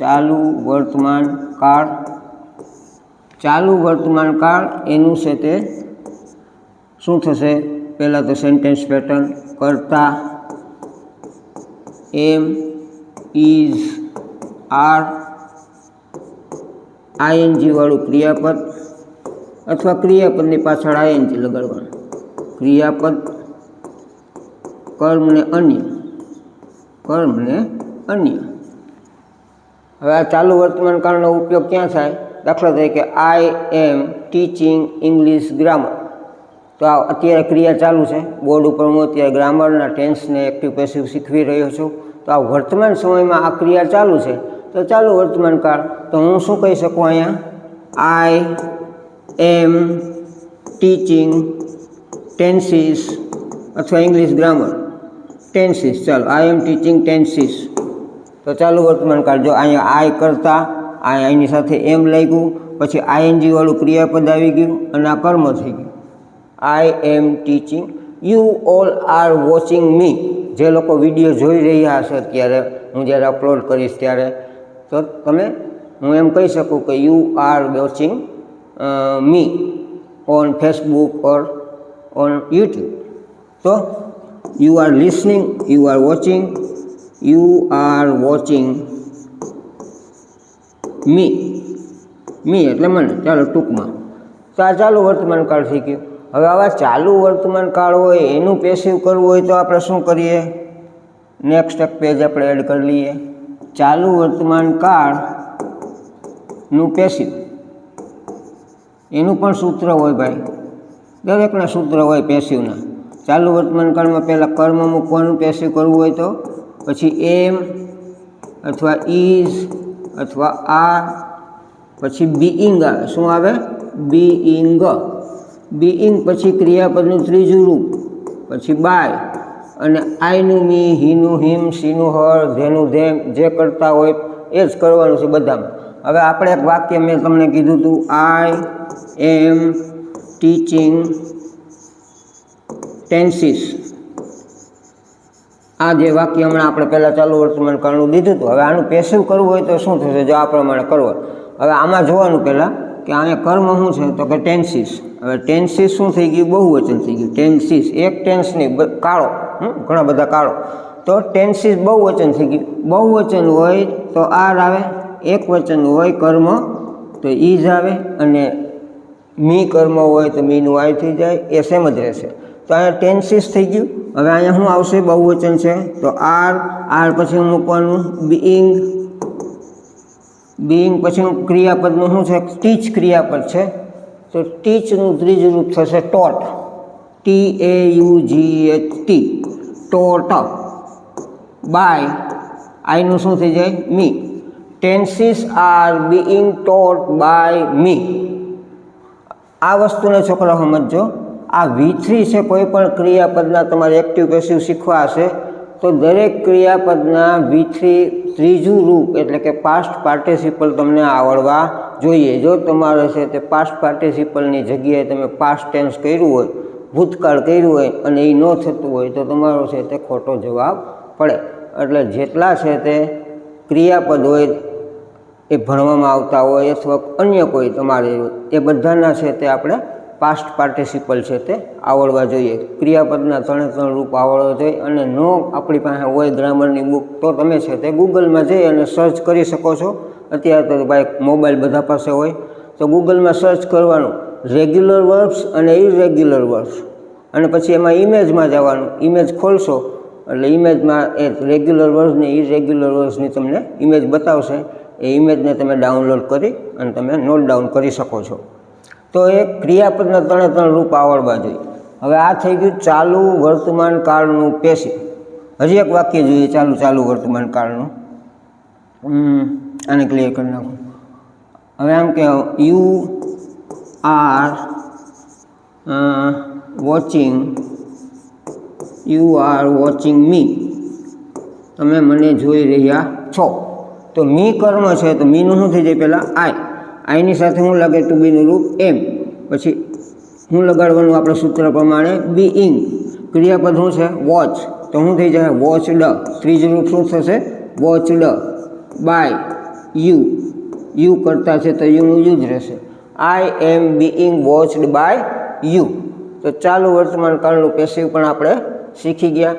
ચાલુ વર્તમાન કાળ, ચાલુ વર્તમાન કાળ એનું છે તે શું થશે? પહેલાં તો સેન્ટેન્સ પેટર્ન કરતા એમ ઇઝ આર આઈએનજી વાળું ક્રિયાપદ અથવા ક્રિયાપદની પાછળ આઈએનજી લગાડવાનું. ક્રિયાપદ કર્મને અન્ય કર્મને અન્ય. હવે આ ચાલુ વર્તમાન કાળનો ઉપયોગ ક્યાં થાય? દાખલા તરીકે I am teaching English grammar તો આ અત્યારે ક્રિયા ચાલુ છે. બોર્ડ ઉપર હું અત્યારે ગ્રામરના ટેન્સને એક્ટિવ પેસિવ શીખવી રહ્યો છું. તો આ વર્તમાન સમયમાં આ ક્રિયા ચાલુ છે. તો ચાલુ વર્તમાન કાળ, તો હું શું કહી શકું અહીંયા? આઈ એમ ટીચિંગ ટેન્સીસ અથવા ઇંગ્લિશ ગ્રામર ટેન્સીસ ચાલો આઈ એમ ટીચિંગ ટેન્સીસ તો ચાલુ વર્તમાન કાળ જો અહીંયા આય કરતા આ એની સાથે એમ લાગ્યું, પછી આઈએનજી વાળું ક્રિયાપદ આવી ગયું અને આ કર્મ થઈ ગયું. I am teaching you all are watching me જે લોકો વીડિયો જોઈ રહ્યા હશે અત્યારે, હું જ્યારે અપલોડ કરીશ ત્યારે, તો તમે, હું એમ કહી શકું કે you are watching me on Facebook or on YouTube તો you are listening you are watching you are watching me me એટલે મને. ચાલો ટૂંકમાં. તો આ ચાલુ વર્તમાન કાળ થઈ ગયું હવે આવા ચાલુ વર્તમાન કાળ હોય, એનું પેસિવ કરવું હોય તો આપણે શું કરીએ? નેક્સ્ટ એક પેજ આપણે એડ કરી લઈએ. ચાલુ વર્તમાન કાળનું પેસિવ એનું પણ સૂત્ર હોય ભાઈ. દરેકના સૂત્ર હોય પેસિવના ચાલુ વર્તમાન કાળમાં પહેલાં કર્મ મૂકવાનું પેસિવ કરવું હોય તો પછી એમ અથવા ઇઝ અથવા આ પછી બીઈંગ આવે. શું આવે? બીઈંગ. બીઈંગ પછી ક્રિયાપદનું ત્રીજું રૂપ, પછી બાય. અને આઈનું મી, હીનું હિમ, સીનું હર ધેનું ધેમ, જે કરતા હોય એ જ કરવાનું છે બધામાં. હવે આપણે એક વાક્ય મેં તમને કીધું હતું આઈ એમ ટીચિંગ ટેન્સીસ. આ જે વાક્ય હમણાં આપણે પહેલાં ચાલુ વર્તમાન કાળનું દીધું હતું. હવે આનું પેસિવ કરવું હોય તો શું થશે? જો આ પ્રમાણે કરવું હવે આમાં જોવાનું પહેલાં કે અહીંયા કર્મ શું છે? તો કે ટેન્સીસ હવે ટેન્સીસ શું થઈ ગયું? બહુવચન થઈ ગયું. ટેન્સીસ એક ટેન્સ નહીં કાળો. ઘણા બધા કાળો. તો ટેન્સીસ બહુવચન થઈ ગયું. બહુવચન હોય તો આર આવે એક વચન હોય કર્મ, તો ઈજ આવે, અને મી કર્મ હોય તો મીનું આય થઈ જાય, એ સેમ જ રહેશે. તો અહીંયા ટેન્સીસ થઈ ગયું. હવે અહીંયા શું આવશે? બહુવચન છે. તો આર આર પછી મૂકવાનું. બીઈંગ બીઈંગ પછીનું ક્રિયાપદનું શું છે? ટીચ ક્રિયાપદ છે. તો ટીચનું ત્રીજું રૂપ થશે taught. T A U G H T. Taught. By. આઈનું શું થઈ જાય? Me. Tenses are being taught, by, me. આ વસ્તુને છોકરા સમજજો. આ વી થ્રી છે કોઈ પણ ક્રિયાપદના તમારે એક્ટિવ પેસિવ શીખવા હશે, તો દરેક ક્રિયાપદના વી થ્રી ત્રીજું રૂપ એટલે કે પાસ્ટ પાર્ટિસિપલ તમને આવડવા જોઈએ. જો તમારે છે તે પાસ્ટ પાર્ટિસિપલની જગ્યાએ તમે પાસ્ટ ટેન્સ કર્યું હોય, ભૂતકાળ કર્યું હોય અને એ ન થતું હોય, તો તમારો છે તે ખોટો જવાબ પડે. એટલે જેટલા છે તે ક્રિયાપદ હોય એ ભણવામાં આવતા હોય અથવા અન્ય કોઈ તમારે એ બધાના છે તે આપણે પાસ્ટ પાર્ટિસિપલ છે તે, આવડવા જોઈએ. ક્રિયાપદના ત્રણે ત્રણ રૂપ આવડવા જોઈએ અને નો આપણી પાસે હોય ગ્રામરની બુક, તો તમે છે તે ગૂગલમાં જઈ અને સર્ચ કરી શકો છો. અત્યારે તો ભાઈ મોબાઈલ બધા પાસે હોય. તો ગૂગલમાં સર્ચ કરવાનું રેગ્યુલર વર્બ્સ અને ઇરેગ્યુલર વર્બ્સ અને પછી એમાં ઇમેજમાં જવાનું ઇમેજ ખોલશો, એટલે ઇમેજમાં એ રેગ્યુલર વર્બ્સ ને ઇરેગ્યુલર વર્બ્સની તમને ઇમેજ બતાવશે. એ ઇમેજને તમે ડાઉનલોડ કરી અને તમે નોટ ડાઉન કરી શકો છો. તો એ ક્રિયાપદના ત્રણે ત્રણ રૂપ આવડવા જોઈએ. હવે આ થઈ ગયું ચાલુ વર્તમાન કાળનું પેશી. હજી એક વાક્ય જોઈએ ચાલુ ચાલુ વર્તમાન કાળનું. આને ક્લિયર કરી નાખું. હવે આમ કે you are watching you are watching me તમે મને જોઈ રહ્યા છો. તો મી કર્મ છે તો મીનું શું થઈ જાય પહેલાં? આઈ આઈની સાથે હું લાગે ટુ બીનું રૂપ એમ. પછી હું લગાડવાનું આપણે સૂત્ર પ્રમાણે બી ઇંગ ક્રિયાપદ શું છે? વોચ તો શું થઈ જાય? વોચ ડ ત્રીજું રૂપ શું થશે? વોચ ડ બાય યુ યુ કરતા છે તો યુનું યુ જ રહેશે. I am being watched by you તો ચાલુ વર્તમાન કાળનું પેસિવ પણ આપણે શીખી ગયા.